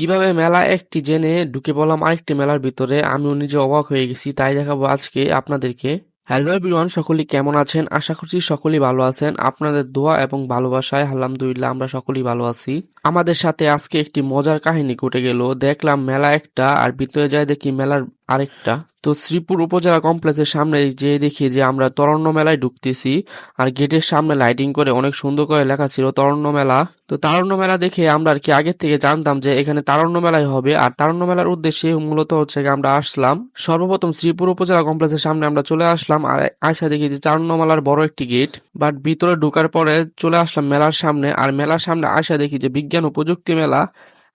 কীভাবে মেলা একটি জেনে ঢুকে পড়লাম আরেকটি মেলার ভিতরে? আমিও নিজে অবাক হয়ে গেছি। তাই দেখাবো আজকে আপনাদেরকে। হ্যালো এভরিওয়ান, সকলে কেমন আছেন? আশা করছি সকলেই ভালো আছেন। আপনাদের দোয়া এবং ভালোবাসায় আলহামদুলিল্লাহ আমরা সকলেই ভালো আছি। আমাদের সাথে আজকে একটি মজার কাহিনী ঘটে গেল। দেখলাম মেলা একটা, আর ভিতরে যায় দেখি মেলার আরেকটা। তো শ্রীপুর উপজেলা কমপ্লেক্সের সামনে যে দেখি যে আমরা তরণ্য মেলায় ঢুকতেছি, আর গেটের সামনে লাইটিং করে অনেক সুন্দর করে লেখা ছিল তরণ্য মেলা। তো তারণ্য মেলা দেখে আমরা আর কি আগের থেকে জানতাম যে এখানে তারণ্য মেলাই হবে, আর তারণ্য মেলার উদ্দেশ্যে মূলত হচ্ছে আমরা আসলাম। সর্বপ্রথম শ্রীপুর উপজেলা কমপ্লেক্সের সামনে আমরা চলে আসলাম, আর আসা দেখি যে তারণ্য মেলার বড় একটি গেট। বাট ভিতরে ঢোকার পরে চলে আসলাম মেলার সামনে, আর মেলার সামনে আয়সা দেখি যে বিজ্ঞান ও প্রযুক্তি মেলা।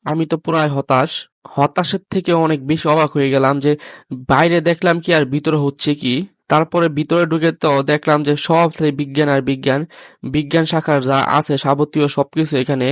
আমি তো পুরাই হতাশ। হতাশের থেকে অনেক বেশি অবাক হয়ে গেলাম যে বাইরে দেখলাম কি আর ভিতরে হচ্ছে কি। তারপরে ভিতরে ঢুকে তো দেখলাম যে সব সেই বিজ্ঞান আর বিজ্ঞান। বিজ্ঞান শাখার যা আছে, যাবতীয় সবকিছু এখানে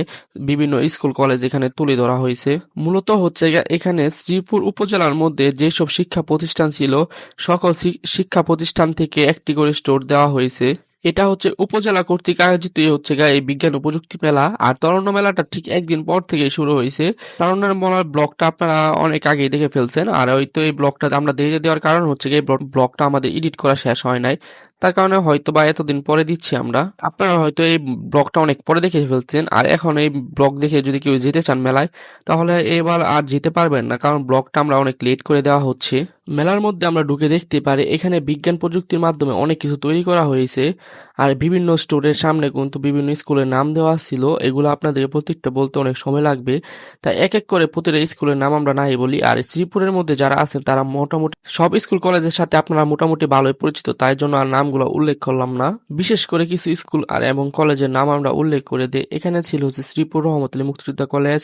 বিভিন্ন স্কুল, কলেজ এখানে তুলে ধরা হয়েছে। মূলত হচ্ছে এখানে শ্রীপুর উপজেলার মধ্যে যেসব শিক্ষা প্রতিষ্ঠান ছিল, সকল শিক্ষা প্রতিষ্ঠান থেকে একটি করে স্টোর দেওয়া হয়েছে। এটা হচ্ছে উপজেলা কর্তৃক আয়োজিত হচ্ছে এই বিজ্ঞান প্রযুক্তি মেলা। আর তরণ্য মেলাটা ঠিক একদিন পর থেকে শুরু হয়েছে। তরণ্যের মেলার ব্লগটা আপনারা অনেক আগেই দেখে ফেলছেন। আর ওই তো এই ব্লগটা আমরা দেরিতে দেওয়ার কারণ হচ্ছে গিয়ে এই ব্লগটা আমাদের এডিট করা শেষ হয় নাই। তার কারণে হয়তো বা এতদিন পরে দিচ্ছি আমরা। আপনারা হয়তো এই ব্লগটা অনেক পরে দেখে ফেলছেন, আর এখন এই ব্লগ দেখে যদি কেউ যেতে চান মেলায়, তাহলে এবার আর যেতে পারবেন না, কারণ ব্লগটা আমরা অনেক লেট করে দেওয়া হচ্ছে। মেলার মধ্যে আমরা ঢুকে দেখতে পারি, এখানে বিজ্ঞান প্রযুক্তির মাধ্যমে অনেক কিছু তৈরি করা হয়েছে, আর বিভিন্ন স্টোরের সামনে কিন্তু বিভিন্ন স্কুলের নাম দেওয়া ছিল, এগুলো আপনাদের প্রত্যেকটা বলতে অনেক সময় লাগবে। তাই এক এক করে প্রতিটা স্কুলের নাম আমরা নাই বলি, আর শ্রীপুরের মধ্যে যারা আছেন তারা মোটামুটি সব স্কুল কলেজের সাথে আপনারা মোটামুটি ভালোই পরিচিত, তাই জন্য আর নামগুলো উল্লেখ করলাম না। বিশেষ করে কিছু স্কুল আর এবং কলেজের নাম আমরা উল্লেখ করে দিই। এখানে ছিল হচ্ছে শ্রীপুর রহমত আলী মুক্তিযোদ্ধা কলেজ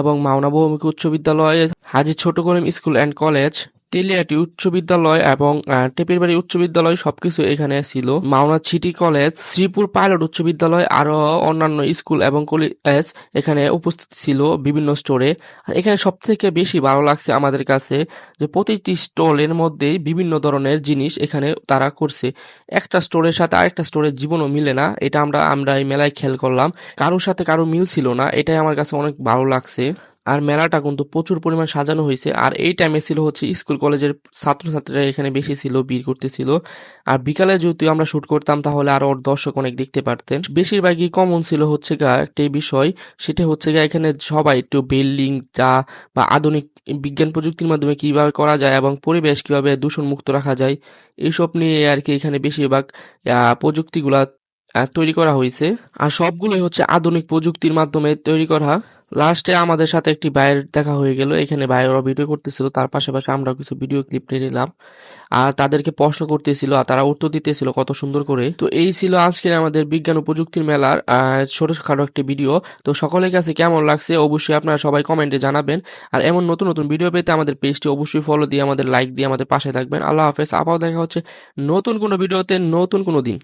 এবং মাওনা বহুমুখী উচ্চ বিদ্যালয়, Haji Chhoto Karim school and college Teliati উচ্চ বিদ্যালয় এবং আহ, টেপির বাড়ি উচ্চ বিদ্যালয় সবকিছু এখানে ছিল। Mawna city college Sreepur pilot উচ্চ বিদ্যালয় আরও অন্যান্য স্কুল এবং কলেজ এখানে উপস্থিত ছিল বিভিন্ন স্টোরে। আর এখানে সব থেকে বেশি ভালো লাগছে আমাদের কাছে যে প্রতিটি স্টলের মধ্যেই বিভিন্ন ধরনের জিনিস এখানে তারা করছে। একটা স্টোরের সাথে আরেকটা স্টোরের জীবনও মিলে না এটা আমরা আমরা এই মেলায় খেয়াল করলাম। কারোর সাথে কারও মিল ছিল না এটাই আমার কাছে অনেক ভালো লাগছে। আর মেলাটা কিন্তু প্রচুর পরিমাণ সাজানো হয়েছে। আর এই টাইমে ছিল হচ্ছে স্কুল কলেজের ছাত্রছাত্রীরা এখানে বেশি ছিল, ভিড় করতেছিল। আর বিকালে যদি আমরা শুট করতাম, তাহলে আরও দর্শক অনেক দেখতে পারতেন। বেশিরভাগই কমন ছিল হচ্ছে গা একটি বিষয়, সেটা হচ্ছে গা এখানে সবাই একটু বিল্ডিং যা বা আধুনিক বিজ্ঞান প্রযুক্তির মাধ্যমে কীভাবে করা যায় এবং পরিবেশ কীভাবে দূষণ মুক্ত রাখা যায় এইসব নিয়ে আর কি এখানে বেশিরভাগ প্রযুক্তিগুলা তৈরি করা হয়েছে। আর সবগুলোই হচ্ছে আধুনিক প্রযুক্তির মাধ্যমে তৈরি করা। লাস্টে আমাদের সাথে একটি ভাইয়ের দেখা হয়ে গেল। এখানে ভাইয়েরা ভিডিও করতেছিল, তার পাশাপাশি আমরা কিছু ভিডিও ক্লিপ নিয়ে নিলাম। আর তাদেরকে প্রশ্ন করতেছিল আর তারা উত্তর দিতেছিল কত সুন্দর করে। তো এই ছিল আজকের আমাদের বিজ্ঞান ও প্রযুক্তির মেলার ছোটখাটো একটি ভিডিও তো সকলের কাছে কেমন লাগছে অবশ্যই আপনারা সবাই কমেন্টে জানাবেন। আর এমন নতুন নতুন ভিডিও পেতে আমাদের পেজটি অবশ্যই ফলো দিয়ে আমাদের লাইক দিয়ে আমাদের পাশে থাকবেন। আল্লাহ হাফেজ আবার দেখা হচ্ছে নতুন কোনো ভিডিওতে নতুন কোনো দিন।